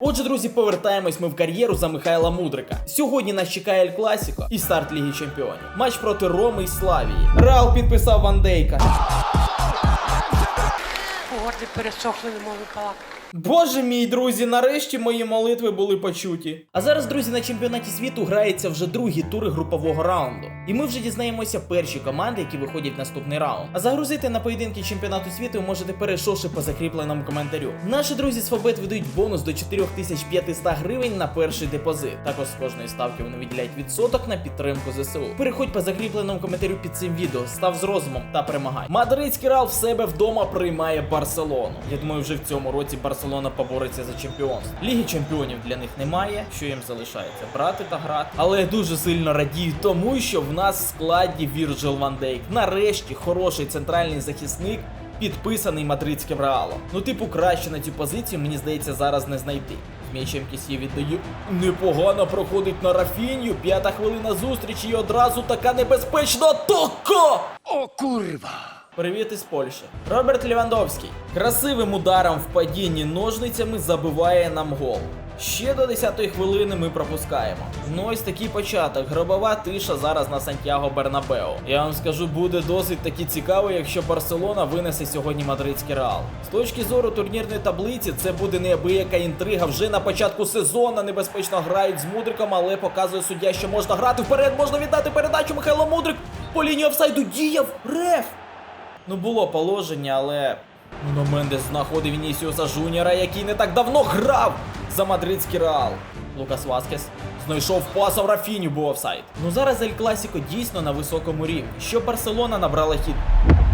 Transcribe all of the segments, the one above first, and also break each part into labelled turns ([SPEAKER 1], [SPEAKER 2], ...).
[SPEAKER 1] Отже, друзі, повертаємось ми в кар'єру за Михайла Мудрика. Сьогодні нас чекає Ель Класіко і старт Ліги Чемпіонів. Матч проти Роми і Славії. Реал підписав Ван Дейка.
[SPEAKER 2] Горди пересохли, не можу балакати.
[SPEAKER 1] Боже мій, друзі, нарешті мої молитви були почуті. А зараз, друзі, на чемпіонаті світу грається вже другі тури групового раунду. І ми вже дізнаємося перші команди, які виходять в наступний раунд. А загрузити на поєдинки чемпіонату світу можете перейшовши по закріпленому коментарю. Наші друзі з Фабет видають бонус до 4500 гривень на перший депозит. Також з кожної ставки вони виділяють відсоток на підтримку ЗСУ. Переходь по закріпленому коментарю під цим відео, став з розумом та перемагай. Мадридський Реал в себе вдома приймає Барселону. Я думаю, вже в цьому році Барселона побореться за чемпіонство. Ліги чемпіонів для них немає. Що їм залишається? Брати та грати. Але я дуже сильно радію тому, що в нас в складі Вірджил Ван Дейк. Нарешті хороший центральний захисник. Підписаний мадридським реалом. Ну, типу, краще на цю позицію, мені здається, зараз не знайти. З м'ячем Кісі віддаю. Непогано проходить на Рафінію. П'ята хвилина зустрічі і одразу така небезпечна тока!
[SPEAKER 3] О курва!
[SPEAKER 1] Привіт із Польщі. Роберт Лівандовський красивим ударом в падінні ножницями забиває нам гол. Ще до 10-ї хвилини ми пропускаємо. Ну ось такий початок. Гробова тиша зараз на Сантьяго Бернабео. Я вам скажу, буде досить таки цікаво, якщо Барселона винесе сьогодні мадридський реал. З точки зору турнірної таблиці, це буде неабияка інтрига. Вже на початку сезону небезпечно грають з мудриком, але показує суддя, що можна грати вперед, можна віддати передачу Михайло Мудрик. По лінії офсайду діяв реф. Ну було положення, але Нуно Мендес знаходив Вінісіуса Жуніора, який не так давно грав за мадридський реал. Лукас Васкес знайшов пас, а в Рафіню був офсайд. Ну зараз Ель Класіко дійсно на високому рівні. Що Барселона набрала хід.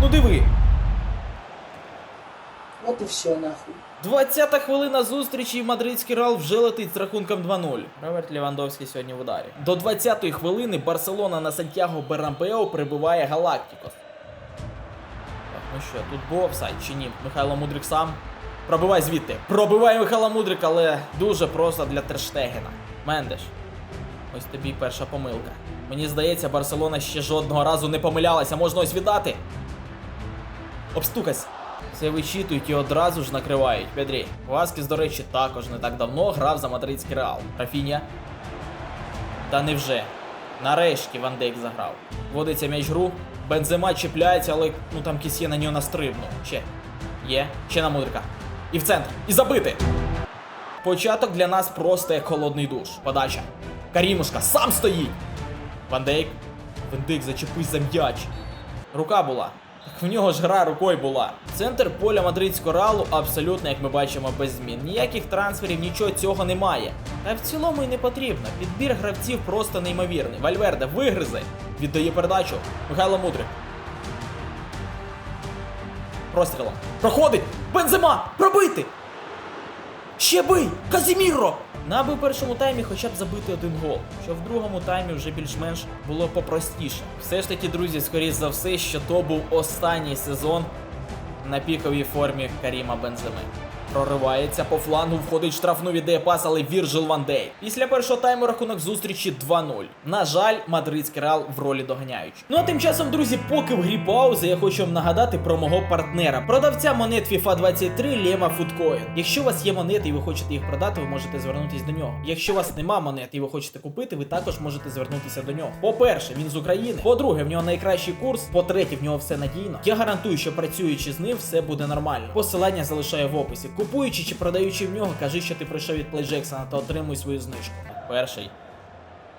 [SPEAKER 1] Ну диви,
[SPEAKER 4] Вот и все нахуй.
[SPEAKER 1] 20-та хвилина зустрічі і мадридський реал вже летить з рахунком 2-0. Роберт Лівандовський сьогодні в ударі. До 20-ї хвилини Барселона на Сантьяго Бернабео прибиває Галактикос. Що, тут був офсайд чи ні? Михайло Мудрик сам. Пробивай звідти. Пробиває Михайло Мудрик, але дуже просто для Терштегена. Мендеш. Ось тобі перша помилка. Мені здається, Барселона ще жодного разу не помилялася. Можна ось віддати. Обстукайся. Це вичитують і одразу ж накривають. Педрі. Васкіс, до речі, також не так давно грав за мадридський реал. Рафіня. Та невже. Нарешті Ван Дейк заграв. Водиться м'яч гру. Бензема чіпляється, але ну там Кісє на нього настрибнув. Ще. Є. Ще на мудрика. І в центр. І забити. Початок для нас просто як холодний душ. Подача. Карімушка сам стоїть. Ван Дейк. Ван Дейк, зачепись за м'яч. Рука була. В нього ж гра рукою була. Центр поля мадридського ралу абсолютно, як ми бачимо, без змін. Ніяких трансферів, нічого цього немає. Та в цілому і не потрібно. Підбір гравців просто неймовірний. Вальверде вигризе. Віддає передачу. Михайло Мудрик. Прострілом. Проходить! Бензема! Пробити! Ще бий! Казіміро! Наби в першому таймі хоча б забити один гол, що в другому таймі вже більш-менш було попростіше. Все ж таки, друзі, скоріш за все, що то був останній сезон на піковій формі Каріма Бенземи. Проривається по флангу, входить штрафну віддає пас, але Вірджил Ван Дейк. Після першого тайму рахунок зустрічі 2-0. На жаль, мадридський реал в ролі доганяючи. Ну а тим часом, друзі, поки в грі паузи, я хочу вам нагадати про мого партнера, продавця монет FIFA 23 Лема Foodcoin. Якщо у вас є монети і ви хочете їх продати, ви можете звернутися до нього. Якщо у вас нема монет і ви хочете купити, ви також можете звернутися до нього. По-перше, він з України. По-друге, в нього найкращий курс. По-третє, в нього все надійно. Я гарантую, що працюючи з ним, все буде нормально. Посилання залишаю в описі. Купуючи чи продаючи в нього, кажи, що ти прийшов від Jackson та отримуй свою знижку. Перший.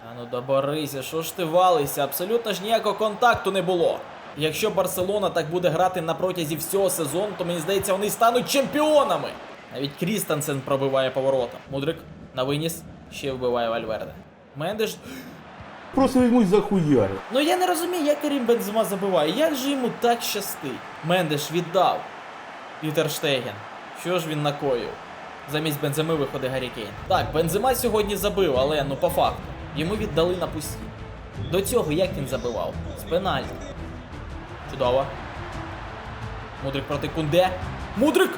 [SPEAKER 1] А ну доборися, що ж ти валися? Абсолютно ж ніякого контакту не було. Якщо Барселона так буде грати на протязі всього сезону, то мені здається, вони стануть чемпіонами. Навіть Крістансен пробиває поворотом. Мудрик на виніс, ще вбиває Вальверде. Мендеш.
[SPEAKER 3] Просто візьмуть за хуярі.
[SPEAKER 1] Ну я не розумію, як Карім Бензема забиває. Як же йому так щастить? Мендеш віддав. Пітер Штеген. Що ж він накоїв? Замість Бенземи виходить Гаррі Кейн. Так, Бензема сьогодні забив, але ну по факту. Йому віддали на пусті. До цього як він забивав? З пенальті. Чудово. Мудрик проти Кунде. Мудрик!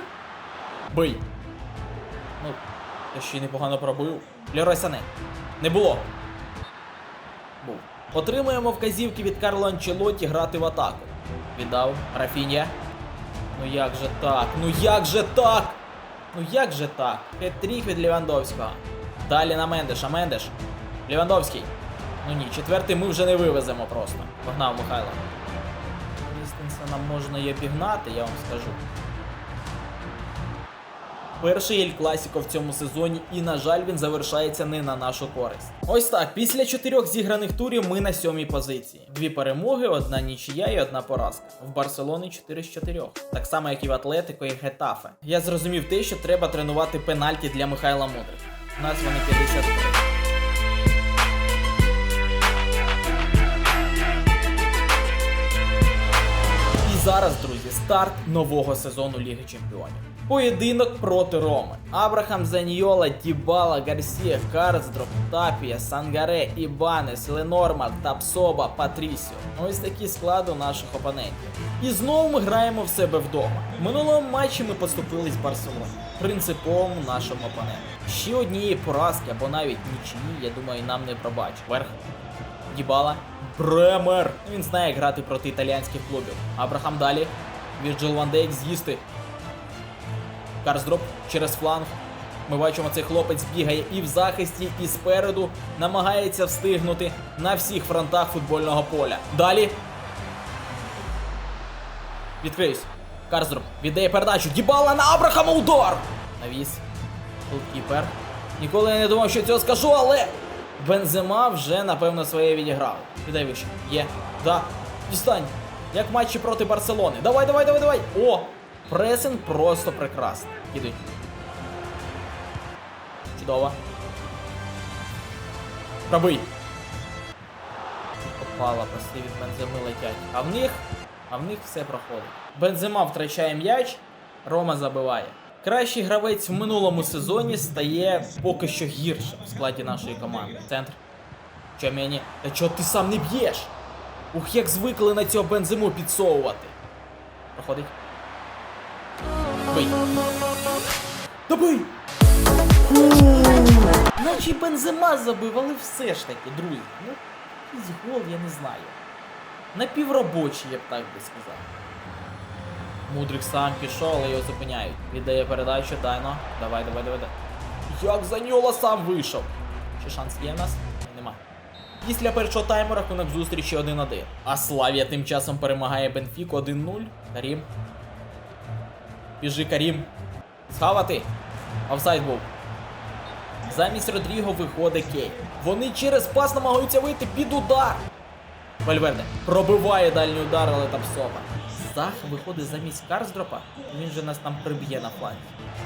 [SPEAKER 1] Бий! Ну, я ще й непогано пробив. Лерой Сане. Не було. Був. Отримуємо вказівки від Карло Анчелотті грати в атаку. Віддав Рафінія. Ну як же так? Ну як же так? Ну як же так? Хет-трік від Лівандовського. Далі на Мендеша. Мендеш. Лівандовський. Ну ні, четвертий ми вже не вивеземо просто. Погнав Михайло. Крістенсена можна і обігнати, я вам скажу. Перший Ель Класіко в цьому сезоні, і, на жаль, він завершається не на нашу користь. Ось так, після чотирьох зіграних турів ми на сьомій позиції. Дві перемоги, одна нічия і одна поразка. В Барселоні 4 з 4. Так само, як і в Атлетико і Гетафе. Я зрозумів те, що треба тренувати пенальті для Михайла Мудрика. Нас вони 53. І зараз, друзі, старт нового сезону Ліги Чемпіонів. Поєдинок проти Роми. Абрахам Заньйола, Дібала, Гарсія, Карсдроп, Тапія, Сангаре, Ібанес, Ленормар, Тапсоба, Патрісіо. Ось такі склади наших опонентів. І знову ми граємо в себе вдома. В минулому матчі ми поступились Барселоні. Принциповому нашому опоненту. Ще однієї поразки або навіть нічиї, я думаю, нам не пробачить. Верх. Дібала. Бремер. Він знає, грати проти італіянських клубів. Абрахам далі. Вірджил Ван Дейк з'їсти. Карсдроп через фланг. Ми бачимо, цей хлопець бігає і в захисті, і спереду. Намагається встигнути на всіх фронтах футбольного поля. Далі. Відкриюсь. Карсдроп віддає передачу. Дібала на Абрахама удар! Навіс. Голкіпер. Ніколи я не думав, що цього скажу, але. Бензема вже, напевно, своє відіграв. Віддай вище. Є. Да. Дістань. Як матчі проти Барселони. Давай, давай, давай, давай. О! Пресинг просто прекрасний. Кидай. Чудово. Пробий. Попала, паси від Бенземи летять. А в них. А в них все проходить. Бензема втрачає м'яч, Рома забиває. Кращий гравець в минулому сезоні стає поки що гіршим в складі нашої команди. Центр. Чамені. Та чого ти сам не б'єш? Ух, як звикли на цього бензиму підсовувати. Проходить. Бий. Та бий! Наче бензима забив, але все ж таки, друзі. Ну, якийсь гол, я не знаю. Напівробочий, я б так би сказав. Мудрик сам пішов, але його зупиняють. Віддає передачу, Дайно. Давай, давай, давай, давай. Як Заньола сам вийшов. Чи шанс є в нас? Нема. Після першого тайму рахунок зустрічі 1-1. А Славія тим часом перемагає Бенфіку 1-0. Карім. Біжи, Карім. Схавати. Офсайд був. Замість Родріго виходить Кей. Вони через пас намагаються вийти під удар. Вальверде пробиває дальній удар, але там соба. Зах виходить замість Карсдропа. Він же нас там приб'є на флангі.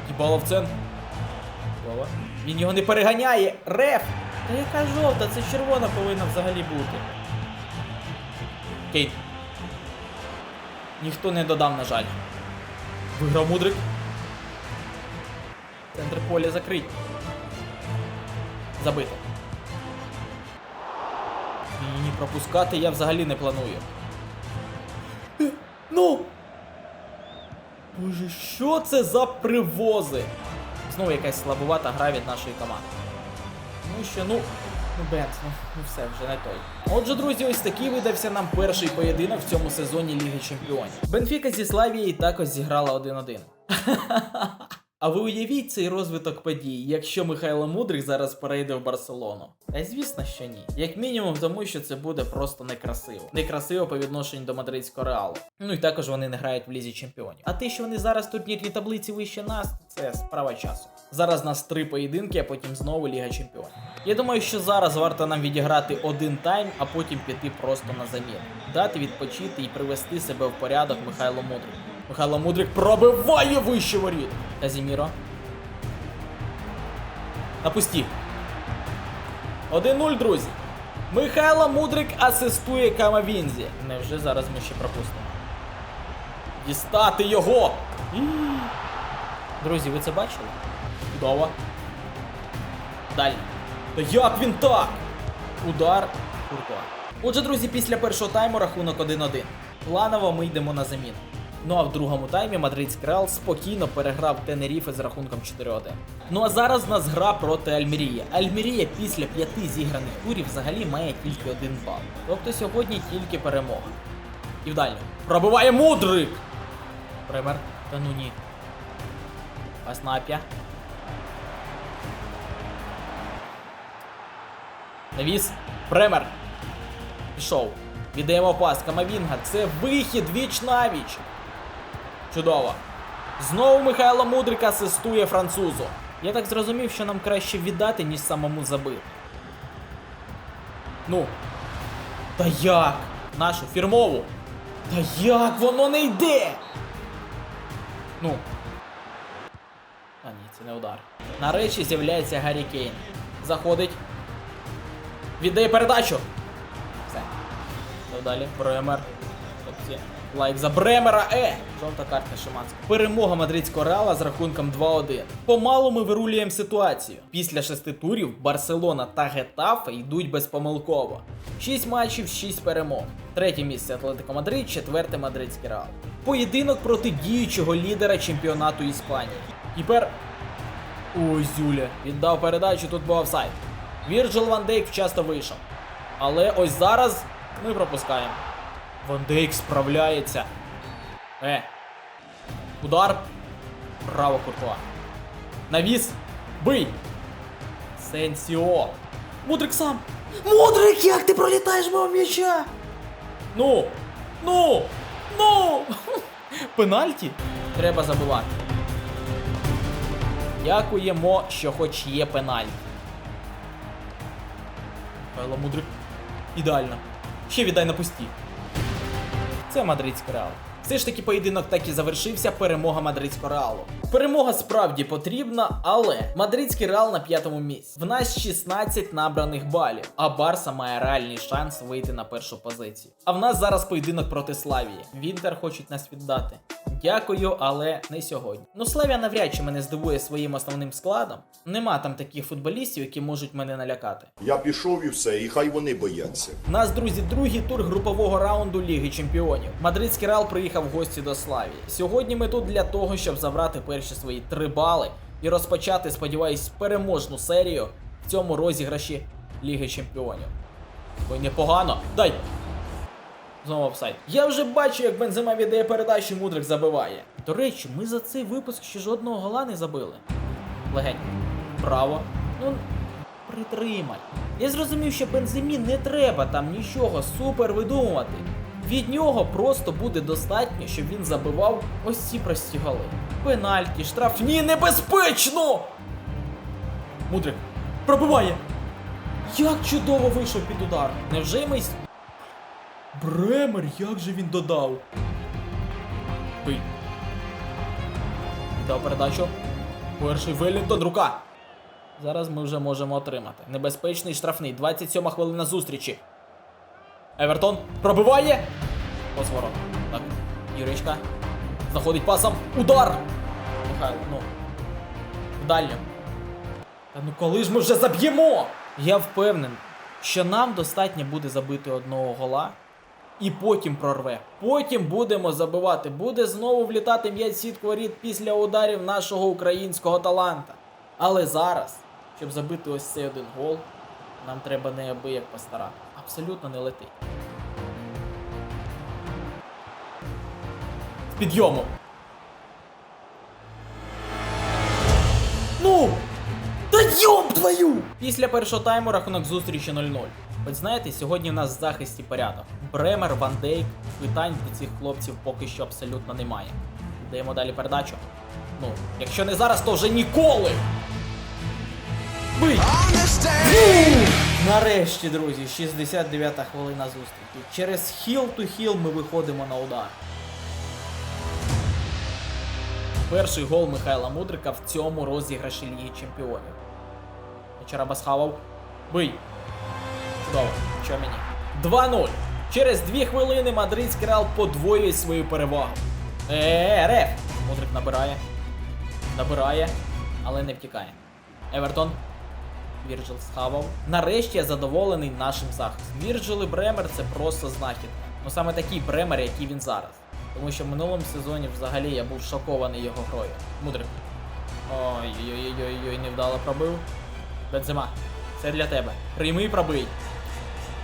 [SPEAKER 1] Дібало в. Він його не переганяє. Реф! Та яка жовта, це червона повинна взагалі бути. Кейт. Ніхто не додав, на жаль. Виграв мудрик. Центр поля закрить. Забито. Ні, пропускати я взагалі не планую. Ну! Боже, що це за привози? Знову якась слабувата гра від нашої команди. Ну що, ну. Ну, Бенц, ну, ну все, вже не той. Отже, друзі, ось такий видався нам перший поєдинок в цьому сезоні Ліги Чемпіонів. Бенфіка зі Славією також зіграла 1-1. А ви уявіть цей розвиток подій, якщо Михайло Мудрик зараз перейде в Барселону? Та звісно, що ні. Як мінімум, тому що це буде просто некрасиво. Некрасиво по відношенню до мадридського реалу. Ну і також вони не грають в лізі чемпіонів. А те, що вони зараз в турнірній таблиці вище нас, це справа часу. Зараз нас три поєдинки, а потім знову Ліга Чемпіонів. Я думаю, що зараз варто нам відіграти один тайм, а потім піти просто на заміну. Дати відпочити і привести себе в порядок Михайло Мудрик. Михайло Мудрик пробиває вище воріт. Казіміро. Напусті. 1-0, друзі. Михайло Мудрик асистує Камавінзі. Невже зараз ми ще пропустимо? Дістати його! Друзі, ви це бачили? Чудово. Далі. Та як він так? Удар Куртуа. Отже, друзі, після першого тайму рахунок 1-1. Планово ми йдемо на заміну. Ну а в другому таймі мадридський Реал спокійно переграв Тенеріфе з рахунком 4-1. Ну а зараз в нас гра проти Альмірія. Альмірія після п'яти зіграних турів взагалі має тільки один бал. Тобто сьогодні тільки перемога. І в дальню. Пробиває мудрик! Премер. Та ну ні. Пас на Навіс. Премер. Пішов. Віддаємо пас. Камавінга. Це вихід віч на віч. Чудово. Знову Михайло Мудрик асистує французу. Я так зрозумів, що нам краще віддати, ніж самому забити. Ну. Та як? Нашу фірмову. Та як воно не йде? Ну. А ні, це не удар. Нарешті з'являється Гаррі Кейн. Заходить. Віддає передачу. Все. Далі? Бремер. Лайк за Бремера. Е! Жовта картка Шиманська. Перемога мадридського реала з рахунком 2-1. Помалу ми вирулюємо ситуацію. Після шести турів Барселона та Гетафе йдуть безпомилково. Шість матчів, шість перемог. Третє місце Атлетико Мадрид, четверте мадридський реал. Поєдинок проти діючого лідера чемпіонату Іспанії. Тепер Ой, Зюля. Віддав передачу, тут був офсайд. Вірджил Ван Дейк вчасно вийшов. Але ось зараз ми пропускаємо. Ван Дейк справляється. Е. Удар. Браво, Куртуа. Навіс. Бий. Сенсіо. Мудрик сам. Мудрик, як ти пролітаєш мого м'яча? Ну. Ну. Ну. Пенальті? Треба забивати. Дякуємо, що хоч є пенальті. Мудрик. Ідеально. Ще віддай на пусті. Це мадридський реал. Все ж таки поєдинок так і завершився перемога мадридського реалу. Перемога справді потрібна, але мадридський реал на п'ятому місці. В нас 16 набраних балів, а Барса має реальний шанс вийти на першу позицію. А в нас зараз поєдинок проти Славії. Вінтер хочуть нас віддати. Дякую, але не сьогодні. Ну, Славія навряд чи мене здивує своїм основним складом. Нема там таких футболістів, які можуть мене налякати.
[SPEAKER 4] Я пішов і все, і хай вони бояться.
[SPEAKER 1] У нас, друзі, другий тур групового раунду Ліги Чемпіонів. Мадридський Реал приїхав в гості до Славії. Сьогодні ми тут для того, щоб забрати перші свої три бали і розпочати, сподіваюсь, переможну серію в цьому розіграші Ліги Чемпіонів. Ой, непогано. Дай! Знову офсайд. Я вже бачу, як Бензема віддає передачу, Мудрик забиває. До речі, ми за цей випуск ще жодного гола не забили. Легенько. Браво. Ну, притримай. Я зрозумів, що бензимі не треба там нічого супер видумувати. Від нього просто буде достатньо, щоб він забивав ось ці прості голи. Пенальті, штрафні, небезпечно! Мудрик пробиває! Як чудово вийшов під удар! Невже ми. Бремер, як же він додав? Бий. Віддав передачу. Перший Велінтон, рука. Зараз ми вже можемо отримати. Небезпечний штрафний. 27 хвилина зустрічі. Евертон пробиває. Позворот. Так. Юричка. Знаходить пасом. Удар! Михайло, ну. Дальню. Та ну коли ж ми вже заб'ємо? Я впевнений, що нам достатньо буде забити одного гола. І потім прорве. Потім будемо забивати. Буде знову влітати м'яч в сітку воріт після ударів нашого українського таланта. Але зараз, щоб забити ось цей один гол, нам треба неабияк постарати. Абсолютно не летить. З підйому. Ну! Та йоб твою! Після першого тайму рахунок зустрічі 0-0. От знаєте, сьогодні в нас в захисті порядок. Бремер, Ван Дейк, питань до цих хлопців поки що абсолютно немає. Даємо далі передачу. Ну, якщо не зараз, то вже ніколи! Бий! Нарешті, друзі, 69-та хвилина зустрічі. Через хіл ту хіл ми виходимо на удар. Перший гол Михайла Мудрика в цьому розіграші Ліги Чемпіонів. Вечора схавав. Бий. Чудово, що мені? 2-0. Через 2 хвилини мадридський Реал подвоює свою перевагу. Е, реф! Мудрик набирає. Набирає, але не втікає. Евертон. Вірджил схавав. Нарешті я задоволений нашим захистом. Вірджил і Бремер це просто знахідка. Ну саме такий Бремер, який він зараз. Тому що в минулому сезоні взагалі я був шокований його грою. Мудрик. Ой-ой-ой, невдало пробив. Бензема, це для тебе. Прийми і пробий.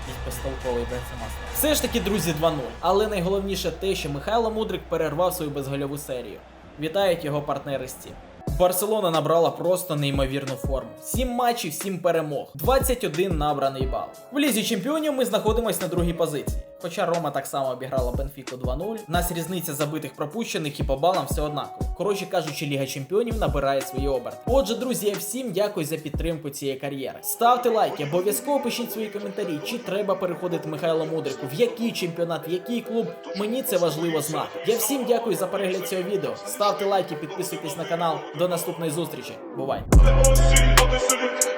[SPEAKER 1] Якийсь безтолковий Бензема. Все ж таки, друзі, 2-0. Але найголовніше те, що Михайло Мудрик перервав свою безгольову серію. Вітають його партнери з цим. Барселона набрала просто неймовірну форму. 7 матчів, 7 перемог, 21 набраний бал. В лізі чемпіонів ми знаходимося на другій позиції. Хоча Рома так само обіграла Бенфіку 2-0, у нас різниця забитих пропущених і по балам все однаково. Коротше кажучи, Ліга Чемпіонів набирає свої оберти. Отже, друзі, я всім дякую за підтримку цієї кар'єри. Ставте лайки, обов'язково пишіть свої коментарі, чи треба переходити Михайло Мудрику, в який чемпіонат, в який клуб. Мені це важливо знати. Я всім дякую за перегляд цього відео. Ставте лайки, підписуйтесь на канал. До наступної зустрічі. Бувай!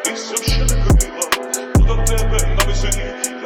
[SPEAKER 5] It's some shit